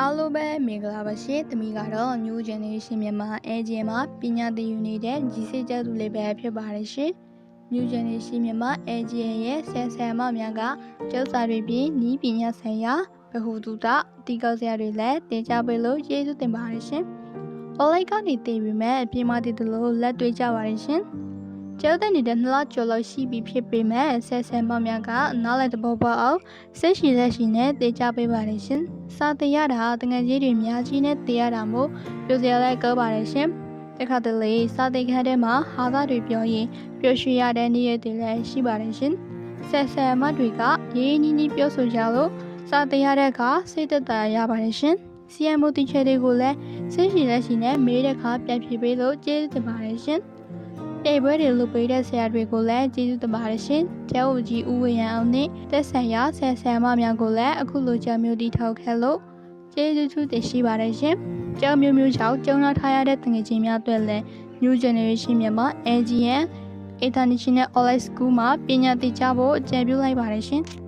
အားလုံးပဲမင်္ဂလာပါရှင်။တမီကတော့ New Generation မြန်မာ AGM မှာပညာသင်ယူနေတဲ့ဂျီစိတ်ကျသူလေးပဲဖြစ်ပါတယ်ရှင်။ New Generation မြန်မာ AGM ရဲ့ဆယ်ဆယ်မများကကျောင်းစာတွေပြင်ဤပညာဆိုင်ရာဗဟုသုတတီကောက်စရာတွေလည်းတင် जा ပေးလို့ကျေးဇူးတင်ပါတယ်ရှင်။ online ကနေသင်ပြီးမဲ့အပြင်မှာတည်တယ်လို့လက်တွေ့ကြပါတယ်ရှင်။ ကျောင်းတဲ့နေတဲ့နှစ်လကျော်လောက်ရှိပြီဖြစ်ပေမဲ့ဆယ်ဆယ်မများကနားလည်တဘောပေါက်အောင်စိတ်ရှိလက်ရှိနဲ့တင် जा ပေးပါတယ်ရှင်။စာတင်ရတာတငယ်ကြီးတွေအများကြီးနဲ့တင်ရတာမို့ပြောစရာလည်းကောပါတယ်ရှင်။တခါတလေစာတင်ခန်းထဲမှာဟာသားတွေပြောရင်ပျော်ရွှင်ရတဲ့နေ့ရက်တွေလည်းရှိပါတယ်ရှင်။ဆက်ဆံမတွေကရေးရင်းနှီးနှီးပြောဆိုကြလို့စာတင်ရတဲ့အခါစိတ်သက်သာရပါတယ်ရှင်။ CMO တီချယ်တွေကိုလည်းစိတ်ရှိလက်ရှိနဲ့မေးတဲ့အခါပြန်ဖြေပေးလို့ကျေးဇူးတင်ပါတယ်ရှင်။ ပြေပွဲတွေလုပ်ပေးတဲ့ဆရာတွေကိုလည်းကျေးဇူးတင်ပါတယ်ရှင်။ကျောင်းဦးကြီးဦးဝေရန်အောင်နဲ့တက်ဆိုင်ရာဆရာဆရာမများကိုလည်းအခုလိုကြောင်မျိုးတီထောက်ခဲ့လို့ကျေးဇူးထူးတင်ရှိပါတယ်ရှင်။ကျောင်းမျိုးမျိုးကြောင့်ကျောင်းသားထားရတဲ့တငယ်ချင်းများအတွက်လည်း New Generation မြန်မာ AGN International Online School မှာပညာသင်ကြားဖို့အကြံပြုလိုက်ပါတယ်ရှင်။